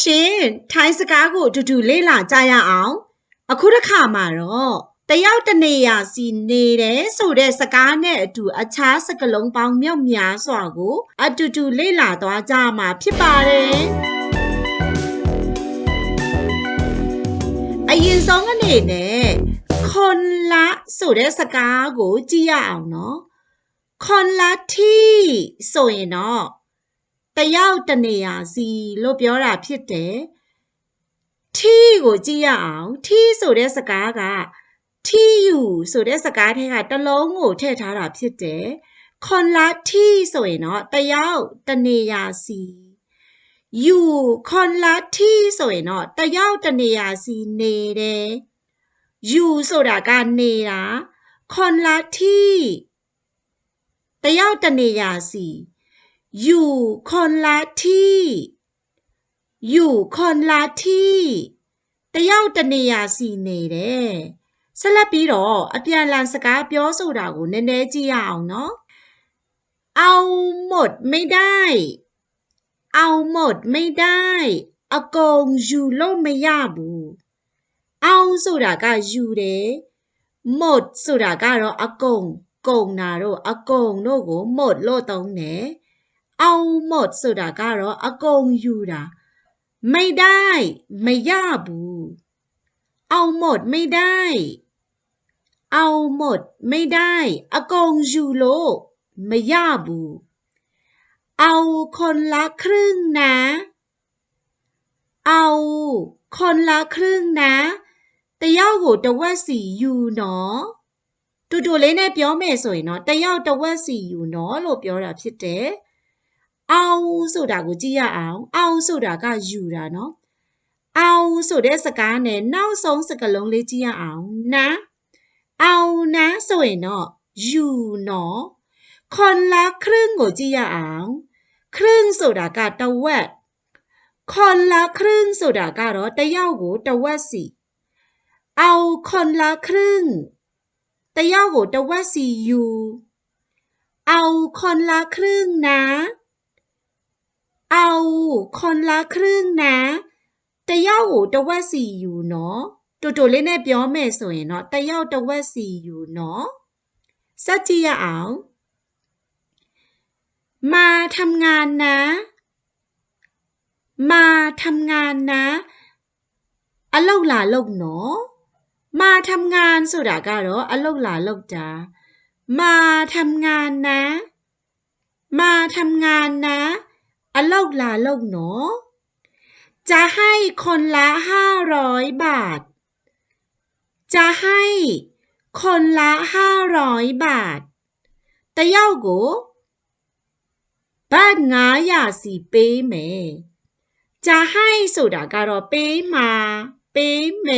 ရှင်ထိုင်းစကားကိုအတူတူလေ့လာကြရအောင်အခုတစ်ခါမှာတော့တယောက်တနေရာစီနေတယ်ဆိုတဲ့စကားနဲ့အတူအခြားစကားလုံးပေါင်းမြောက်များစွာကိုအတူတူလေ့လာသွားကြမှာဖြစ်ပါတယ်အရင်ဆုံးအနေနဲ့ခွန်လာဆိုတဲ့စကားကိုကြည့်ရအောင်နော်ခွန်လာတီဆိုရင်တော့တယောက်တနေရာစီလို့ပြောတာဖြစ်တယ်ထီကိုကြည့်ရအောင်ထီဆိုတဲ့စကားကထီယူဆိုတဲ့စကားထဲကတလုံးကိုထည့်ထားတာဖြစ်တယ်ခွန်လာထီဆိုရင်တော့တယောက်တနေရာစီယူခွန်လာထီဆိုရင်တော့တယောက်တနေရာစီနေတယ်ယူဆိုတာကနေတာခွန်လာထီတယောက်တနေရာစီอยู่คนละที่อยู่คนละที่တယောက်တနေရာစီနေတယ်ဆက်လက်ပြီးတော့အပြန်လန်စကားပြောဆိုတာကိုနည်းနည်းကြည့်ရအောင်နော်เอาหมดไม่ได้ เอาหมดไม่ได้အကုန်ယူလို့မရဘူးเอาဆိုတာကယူတယ်หมดဆိုတာကတော့အကုန်ကုန်တာတို့အကုန်တို့ကိုหมดလို့သုံးတယ်เอาหมดสุดาก็รออากงอยู่ดาไม่ได้ไม่ยาบู เอาหมดไม่ได้ เอาหมดไม่ได้อากงอยู่โลไม่ยาบู เอาคนละครึ่งนะ เอาคนละครึ่งนะ แต่ย่าหัวตะว่าสีอยู่เนาะดูดูเลยเนี่ยเปียวเมย์สวยเนาะแต่ย่าตะว่าสีอยู่เนาะโลเปียวแบบเช่เอาสุดากูจี้ยาเอาเอาสุดากาอยู่ละเนาะเอาสุดได้สกาเนี่ยน่าสงสกัลงเลยจี้ยาเอานะ เอานะสวยเนาะอยู่เนาะคนละครึ่งกูจี้ยาเอาครึ่งสุดากาตะวัดคนละครึ่งสุดากาเนาะแต่ยากูตะวัดสิเอาคนละครึ่งแต่ยากูตะวัดสิอยู่เอาคนละครึ่งนะเอาคนละครึ่งนะ แต่ย่าโอตะว่าสี่อยู่เนาะโจโจเล่นแน่เบี้ยวแม่สวยเนาะแต่ย่าตะว่าสี่อยู่เนาะสัจจะเอามาทำงานนะ มาทำงานนะอะลหลาลกเนาะมาทำงานสุดาการออะลหลาลกจ้า มาทำงานนะ มาทำงานนะอลกลาลอกหนอจะให้คนละห้าร้อยบาท จะให้คนละห้าร้อยบาท ตะเย้าวกบ้านงาหยาสีเป้เม จะให้สุดาการอเป้มา เป้เม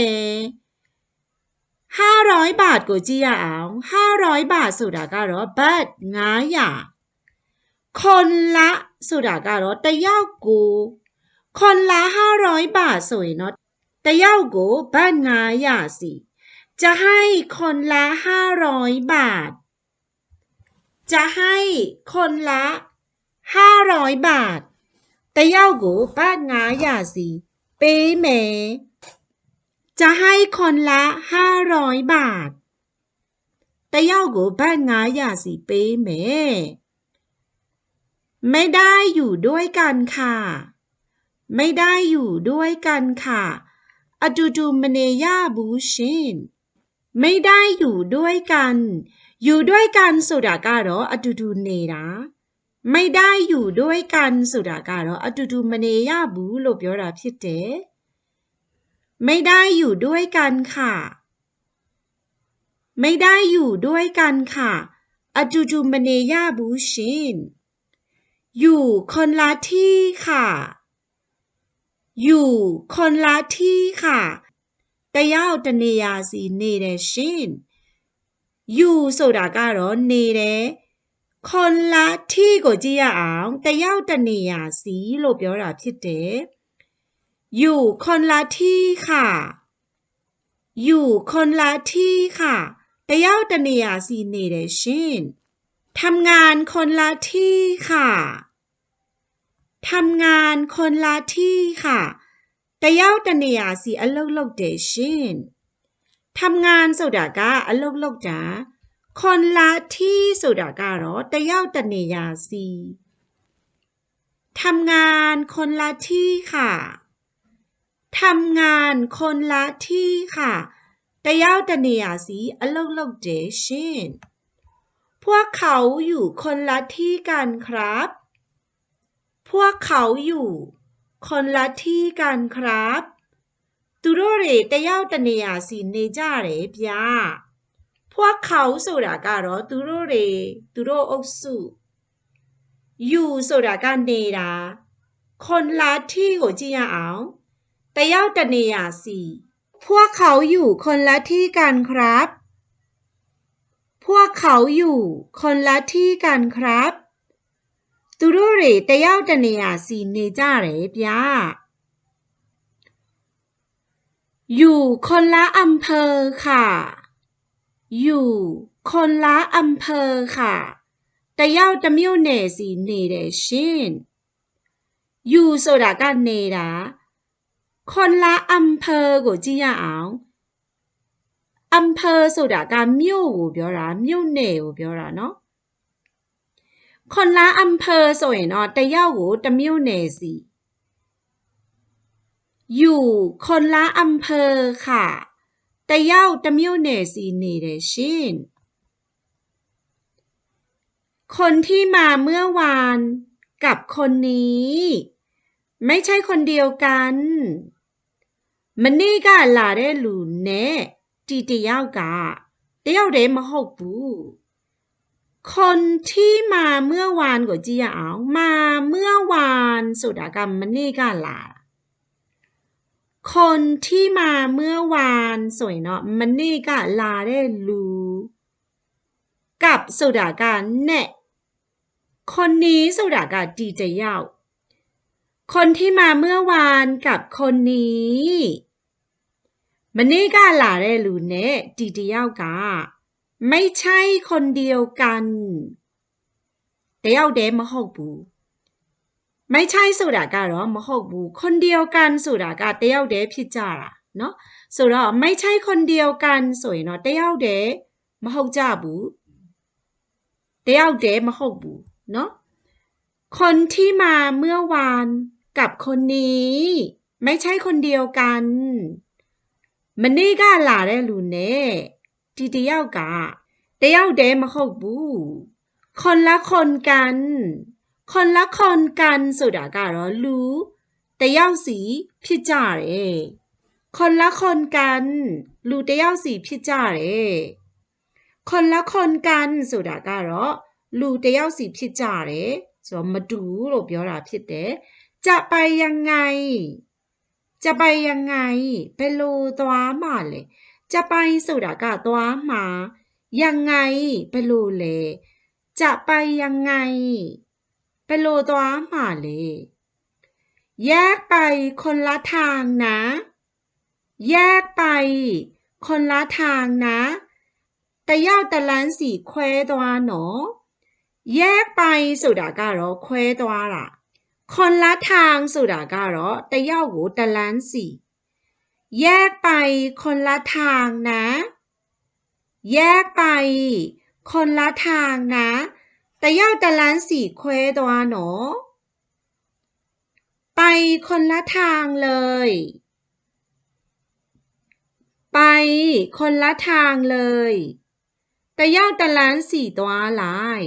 ห้าร้อยบาทกูจียเอาห้าร้อยบาทสุดาการอบ้านงาหยาคนละสุดาการตะยาากู คนละห้าร้อยบาทสวยเนาะต่ยาากูบ้านงายาสิ จะให้คนละห้าร้อยบาท จะให้คนละห้าร้อยบาทต่ยาากูบ้านงายาสิเป๊เมจะให้คนละห้าร้อยบาทต่ยาากูบ้านงายาสิเป๊เมไม่ได้อยู่ด้วยกันค่ะ ไม่ได้อยู่ด้วยกันค่ะอดูดูมเนยาบูชิน ไม่ได้อยู่ด้วยกัน อยู่ด้วยกันสุดาการออดูดูเนรေไม่ได้อยู่ด้วยกันสุดาการေอ့ูတูมเนยาบูลบยอု့ပြောไม่ได้อยู่ด้วยกันค่ะ ไม่ได้อยู่ด้วยกันค่ะอจูจูมเนยาบูชินอยู่คนละที่ค่ะ อยู่คนละที่ค่ะแต่ยาวตเนียสีเนเรชินอยู่โซดาการ์เนเรคนละที่ก็จะอ่างแต่ยาวตเนียสีโลเบียร์าพิเตอยู่คนละที่ค่ะ อยู่คนละที่ค่ะแต่ยาวตเนียสีเนเรชินทำงานคนละที่ค่ะ ทำงานคนละที่ค่ะแต่ย่าตเนียสีอโลโลกเดชิน ทำงานสุดากาอโลโลกจ้าคนละที่สุดากาหรอแต่ย่าตเนียสี ทำงานคนละที่ค่ะ ทำงานคนละที่ค่ะแต่ย่าตเนียสีอโลโลกเดชินพวกเขาอยู่คนละที่กันครับ พวกเขาอยู่คนละที่กันครับ ตุโรเรต่ยาตเนียสีเนจ้าเรียาพวกเขาสุดาการอตุโรเรตุโรอุสุ อยู่สุดาการเนดาคนละที่โอจิยาอ๋องแต่ยาตเนียสีพวกเขาอยู่คนละที่กันครับพวกเขาอยู่คนละที่กันครับ ตุรุรีแต่ยาดเนียสีเนจาเรบยาอยู่คนละอำเภอค่ะ อยู่คนละอำเภอค่ะแต่ยาดมิวเนสีเนเดชิน อยู่โซดากันเนดาคนละอำเภอกูจี้เอาอำเภอสุดาการมิวเบียวรามิวเนียหเบียวรเนาะ คนละอำเภอสวยเนาะแต่ย่าหูแต่มิวเนียสิอยู่คนละอำเภอค่ะแต่ย่าต่มิวเนียสินี่เดชินคนที่มาเมื่อวานกับคนนี้ ไม่ใช่คนเดียวกันมันนี่ก็ลาไดลูเนจีတယေยကวกတเดียวเดมหกปู คนที่มาเมื่อวานก็จีเอามาเมื่อวานสุดากรรมมันนี่ก็ลาะคนที่มาเมื่อวานสวยเนาะมันนี่ก็ลาได้รู้กับสุดากรรมเน่ คนนี้สุดากรรมดีจียาวคนที่มาเมื่อวานกับคนนี้มันนี่ก็หลาได้ลูเน่ดีเดียวกาไม่ใช่คนเดียวกันเดียวเดมหกบูไม่ใช่สุดาการหรอมหกบูคนเดียวกันสุดากาเดียวเดพิจาระเนาะสุดาไม่ใช่คนเดียวกันสวยเนาะเดียวเดมหกจาบูเดียวเดมหกบูเนาะคนที่มาเมื่อวานกับคนนี้ ไม่ใช่คนเดียวกันမနေ့ကလာတဲ့လူနဲ့ဒီတယောက်ကတယောက်တည်းမဟုတ်ဘူးခွန်လာခွန်ကန်ခွန်လာခွန်ကန်ဆိုတာကတော့လူတယောက်စီဖြစ်ကြတယ်ခွန်လာခွန်ကန်လူတယောက်စီဖြစ်ကြတယ်ခွန်လာခွန်ကန်ဆိုတာကတော့လူတယောက်စီဖြစ်ကြတယ်ဆိုတော့မတူလို့ပြောတာဖြစ်တယ်จะไปยังไงจะไปยังไงไปลูตัวมาเลย จะไปสุดากาตัวมา ยังไงไปลูเลยจะไปยังไงไปลูตัวมาเลย แยกไปคนละทางนะ แยกไปคนละทางนะ แต่ย่าแต่ลันสีเควตัวหนอ แยกไปสุดากาโรเควตัวล่ะคนละทางสุดากကรေแต่ย่าหูตะลันส်းแยกไปคนละทางนะ แยกไปคนละทางนะ แต่ย่าตะลันสี่เควตัวหนอไปคนละทางเลย ไปคนละทางเลย แต่ย่าตะลันสี่ตัวหลาย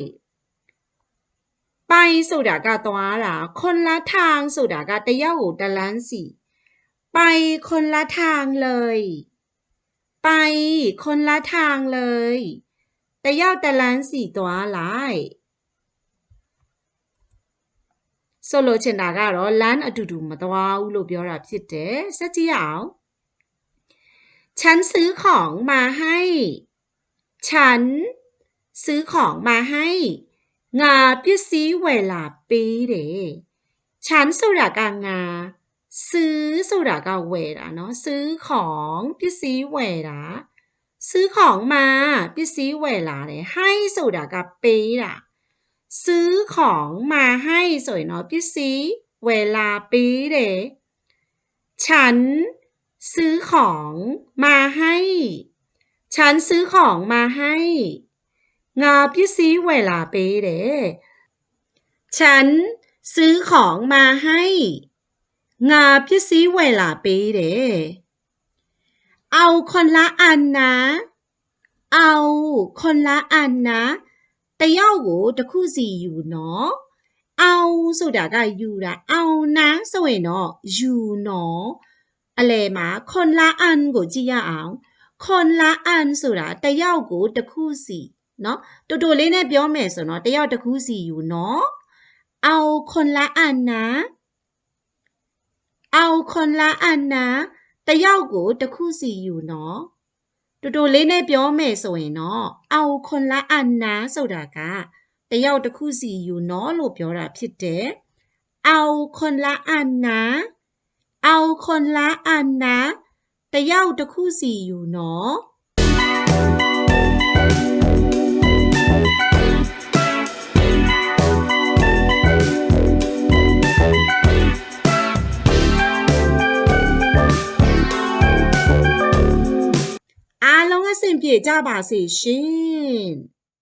ไปสุดากาตัวละคนละทางสุดากาเตยาอตดลันสิไปคนละทางเลย ไปคนละทางเลยเตยอตดลันสิตัวลายสโลเชนดากาโรลันอดุดูมาตัวอุลเบิอรับสิเตสจิเอาฉันซื้อของมาให้ ฉันซื้อของมาให้งาพิสีเวลาปีเดฉันสุรากางา ซื้อสุรากาเวลาเนาะซื้อของพิสีเวลาซื้อของมาพิสีเวลาเลยให้สุรากาปีล่ะซื้อของมาให้สวยเนาะพิสีเวลาปีเดฉัน ซื้อของมาให้ ฉัน ซื้อของมาให้งาพี่ซีเวลาไปเด้ฉันซื้อของมาให้ งาพี่ซีเวลาไปเด้เอาคนละอันนะ เอาคนละอันนะแต่ยาวตะคู่สีอยู่เนาะ เอาสุดาก็อยู่ละเอานะสวยเนาะ อยู่เนาะอะไรมาคนละอันกูจะเอาคนละอันสุดาแต่ยาวตะคู่สีနော်တူတူလေးနဲ့ပြောမယ်ဆိုတော့တယောက်တစ်ခုစီယူနော်เอาคนละอันนะ เอาคนละอันนะတယောက်ကိုတစ်ခုစီယူနော်တူတူလေးနဲ့ပြောမယ်ဆိုရင်တော့เอาคนละอันนะဆိုတာကတယောက်တစ်ခုစီယူနော်လို့ပြောတာဖြစ်တယ်เอาคนละอันนะ เอาคนละอันนะတယောက်တစ်ခုစီယူနော်ဆင့်ပြေကြပါစေရှင်